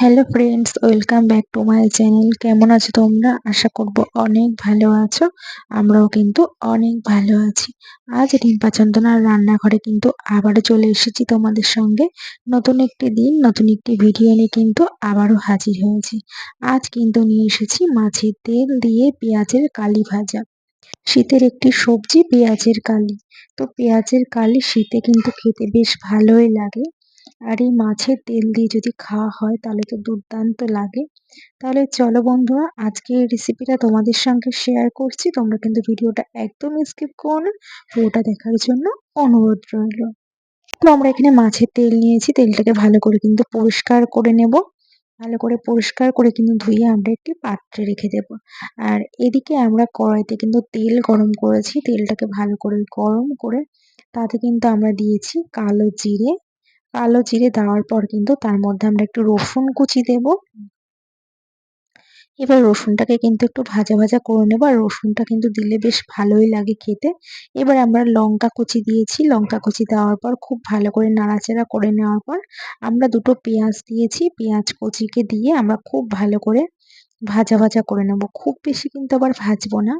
Hello friends welcome back to my channel কেমন আছো তোমরা? আশা করব অনেক ভালো আছো। আমরাও কিন্তু অনেক ভালো আছি। আজ রিম্পা চন্দনার রান্নাঘরে কিন্তু আবারও চলে এসেছি তোমাদের সঙ্গে। নতুন একটি দিন, নতুন একটি ভিডিও নিয়ে কিন্তু আবারও হাজির হয়েছি। আজ কিন্তু নিয়ে এসেছি মাছের তেল দিয়ে পেঁয়াজের কালি ভাজা। শীতের একটি সবজি, পেঁয়াজের কালি। তো পেঁয়াজের কালি শীতে কিন্তু খেতে বেশ ভালোই লাগে। আর এই মাছের তেল দিয়ে যদি খাওয়া হয় তাহলে তো দুর্দান্ত লাগে। তাহলে চলো বন্ধুরা আজকে এই রেসিপিটা তোমাদের সঙ্গে শেয়ার করছি। তোমরা কিন্তু ভিডিওটা একদম স্কিপ করো না, পুরোটা দেখার জন্য অনুরোধ রইল। তো আমরা এখানে মাছের তেল নিয়েছি, তেলটাকে ভালো করে কিন্তু পরিষ্কার করে নেব। ভালো করে পরিষ্কার করে কিন্তু ধুয়ে আমরা একটি পাত্রে রেখে দেব। আর এদিকে আমরা কড়াইতে কিন্তু তেল গরম করেছি। তেলটাকে ভালো করে গরম করে তাতে কিন্তু আমরা দিয়েছি কালো জিরে কালো জিরে দেওয়ার পর কিন্তু তার মধ্যে আমরা একটু রসুন কুচি দেব। এবার রসুনটাকে কিন্তু একটু ভাজা ভাজা করে নেব আর রসুনটা কিন্তু দিলে বেশ ভালোই লাগে খেতে। এবার আমরা লঙ্কা কুচি দিয়েছি। লঙ্কা কুচি দেওয়ার পর খুব ভালো করে নাড়াচাড়া করে নেওয়ার পর আমরা দুটো পেঁয়াজ দিয়েছি। পেঁয়াজ কুচিকে দিয়ে আমরা খুব ভালো করে ভাজা ভাজা করে নেব। খুব বেশি কিন্তু আবার ভাজবো না।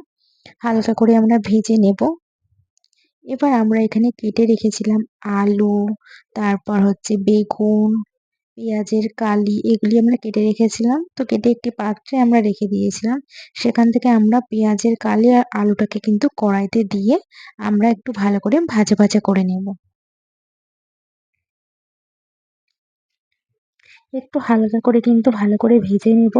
হালকা করে আমরা ভেজে নেব। এবার আমরা এখানে কেটে রেখেছিলাম আলু, তারপর হচ্ছে বেগুন, পেঁয়াজের কালি, এগুলি আমরা কেটে রেখেছিলাম। তো কেটে একটি পাত্রে আমরা রেখে দিয়েছিলাম। সেখান থেকে আমরা পেঁয়াজের কালি আর আলুটাকে কিন্তু কড়াইতে দিয়ে আমরা একটু ভালো করে ভাজা ভাজা করে নেব। একটু হালকা করে কিন্তু ভালো করে ভেজে নেব।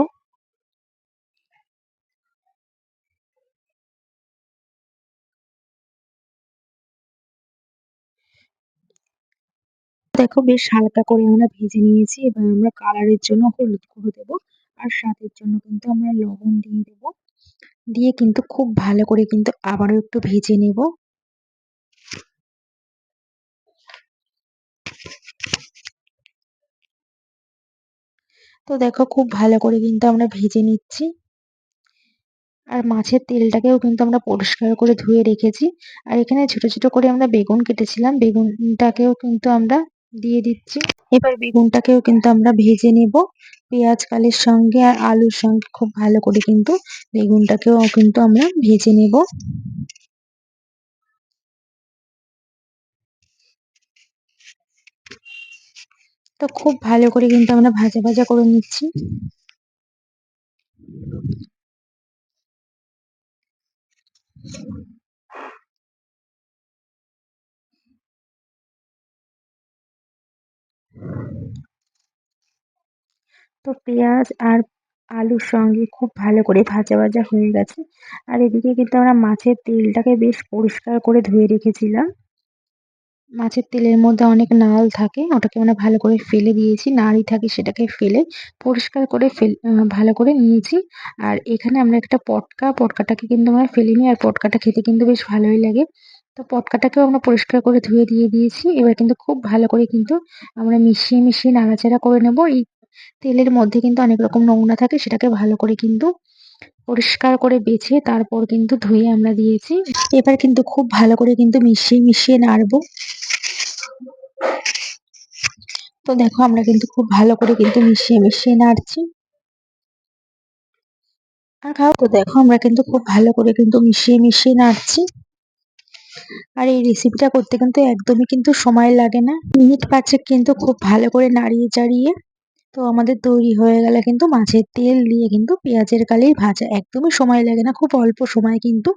দেখো বেশ হালকা করে আমরা ভেজে নিয়েছি। এবার আমরা কালার -এর জন্য হলুদ গুঁড়ো দেবো আর স্বাদের জন্য কিন্তু আমরা লবণ দিয়ে দেবো। দিয়ে কিন্তু খুব ভালো করে কিন্তু আবারও একটু ভেজে নেব। তো দেখো খুব ভালো করে কিন্তু আমরা ভেজে নিচ্ছি। আর মাছের তেলটাকেও কিন্তু আমরা পরিষ্কার করে ধুয়ে রেখেছি। আর এখানে ছোট ছোট করে আমরা বেগুন কেটেছিলাম। বেগুনটাকেও কিন্তু আমরা দিয়ে দিচ্ছি। এবার বেগুনটাকেও কিন্তু আমরা ভেজে নেব। পেঁয়াজ, কালের সঙ্গে আর আলুর সঙ্গে খুব ভালো করে কিন্তু বেগুনটাকেও কিন্তু আমরা ভেজে নেব। তো খুব ভালো করে কিন্তু আমরা ভাজা ভাজা করে নিচ্ছি। তো পেঁয়াজ আর আলুর সঙ্গে খুব ভালো করে ভাজা ভাজা হয়ে গেছে। আর এদিকে কিন্তু আমরা মাছের তেলটাকে বেশ পরিষ্কার করে ধুয়ে রেখেছিলাম। মাছের তেলের মধ্যে অনেক নাল থাকে, ওটাকে আমরা ভালো করে ফেলে দিয়েছি, নাড়ি থাকে সেটাকে ফেলে পরিষ্কার করে ভালো করে নিয়েছি। আর এখানে আমরা একটা পটকা, পটকাটাকে কিন্তু আমরা ফেলিনি, আর পটকাটা খেতে কিন্তু বেশ ভালোই লাগে। তো পটকাটাকেও আমরা পরিষ্কার করে ধুয়ে দিয়ে দিয়েছি। এবার কিন্তু খুব ভালো করে কিন্তু আমরা মিশিয়ে মিশিয়ে নাড়াচাড়া করে নেব। এই তেলের মধ্যে কিন্তু অনেক রকম নোংরা থাকে, সেটাকে ভালো করে কিন্তু পরিষ্কার করে বেছে তারপর কিন্তু ধুয়ে আমরা দিয়েছি। এবার কিন্তু খুব ভালো করে কিন্তু মিশিয়ে মিশিয়ে নাড়বো। তো দেখো আমরা কিন্তু খুব ভালো করে কিন্তু মিশিয়ে মিশিয়ে নাড়ছি। আর খাও, তো দেখো আমরা কিন্তু খুব ভালো করে কিন্তু মিশিয়ে মিশিয়ে নাড়ছি। আর এই রেসিপিটা করতে কিন্তু একদমই কিন্তু সময় লাগে না। মিনিট পাঁচেক কিন্তু খুব ভালো করে নাড়িয়ে, চাড়িয়ে তো আমাদের তৈরি হয়ে গেলে কিন্তু মাছের তেল দিয়ে কিন্তু পেঁয়াজের কালির ভাজা। একদমই সময় লাগে না, খুব অল্প সময় কিন্তু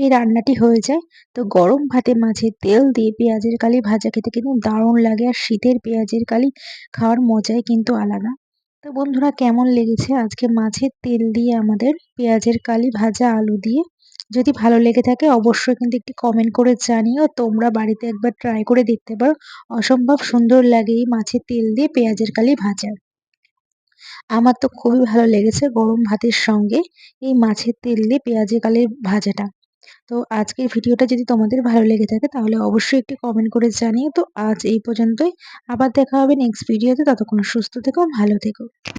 এই রান্নাটি হয়ে যায়। তো গরম ভাতে মাছের তেল দিয়ে পেঁয়াজের কালি ভাজা খেতে কিন্তু দারুণ লাগে আর শীতের পেঁয়াজের কালি খাওয়ার মজাই কিন্তু আলাদা। তো বন্ধুরা, কেমন লেগেছে আজকে মাছের তেল দিয়ে আমাদের পেঁয়াজের কালি ভাজা আলু দিয়ে? যদি ভালো লেগে থাকে অবশ্যই কিন্তু একটি কমেন্ট করে জানিও। তোমরা বাড়িতে একবার ট্রাই করে দেখতে পারো। অসম্ভব সুন্দর লাগে এই মাছের তেল দিয়ে পেঁয়াজের কালি ভাজা। আমার তো খুবই ভালো লেগেছে গরম ভাতের সঙ্গে এই মাছের তেল দিয়ে পেঁয়াজে কালির ভাজাটা। তো আজকের ভিডিওটা যদি তোমাদের ভালো লেগে থাকে তাহলে অবশ্যই একটি কমেন্ট করে জানিয়ে তো আজ এই পর্যন্তই। আবার দেখা হবে নেক্সট ভিডিওতে ততক্ষণ সুস্থ থেকো, ভালো থেকো।